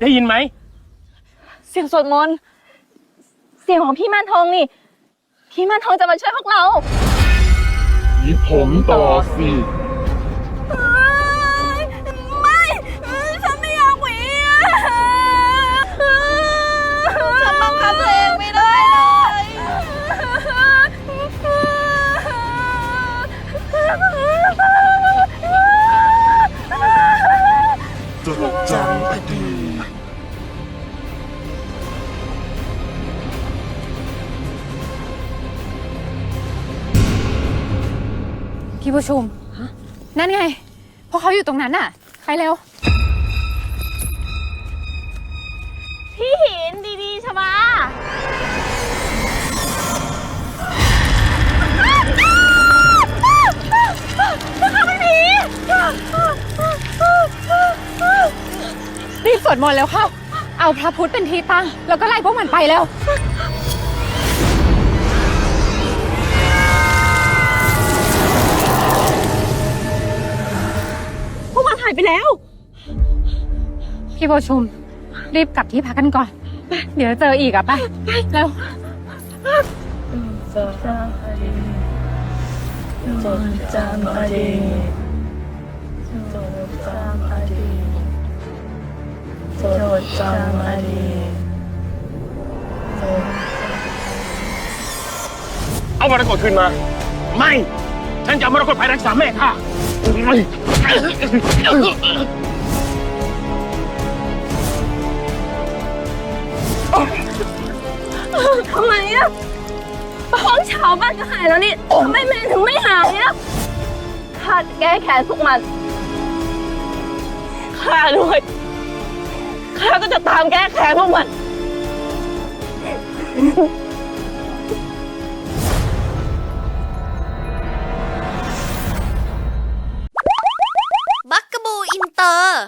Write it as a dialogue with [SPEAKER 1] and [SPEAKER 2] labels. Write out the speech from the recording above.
[SPEAKER 1] ได้ยินไหม
[SPEAKER 2] เสียงสวดมนต์เสียงของพี่ม่านทองนี่ พี่ม่านทองจะมาช่วยพวกเรา
[SPEAKER 1] มีผมต่อสิ
[SPEAKER 2] เอ้ยไม่เอ้ยฉันไม่อยากหวีอะฉันบังคับตัวเองไม่ได้เลย
[SPEAKER 3] จดจำอดีต
[SPEAKER 4] พี่ประชุมนั่นไง เพราะเขาอยู่ตรงนั้นน่ะ ไปเร็ว วดมนต์แล้วเข้า เอาพระพุทธเป็นที่ตั้ง แล้วก็ไล่พวกมันไปแล้ว
[SPEAKER 2] พวกมันหายไปแล้ว
[SPEAKER 4] พี่ผู้ชุม รีบกลับที่พักกันก่อน เดี๋ยวเจออีกอะไปเร็ว
[SPEAKER 5] จดจำอดีตจดจำอดีตจดจำอดีตจ ดจำอดีตจด
[SPEAKER 1] เอามรกตคืนมา ไม่ ฉันจะเอามรกตไปรักษาแม่ข้าไม่
[SPEAKER 2] ทำไมอะห้องเช้าบ้านก็หายแล้วนี่ทำไมแม่ถึงไม่หายอะข้าจะแก้แค้นพวกมันข้าด้วย ข้าก็จะตามแก้แค้นพวกมัน
[SPEAKER 6] บักกะบูอินเตอร์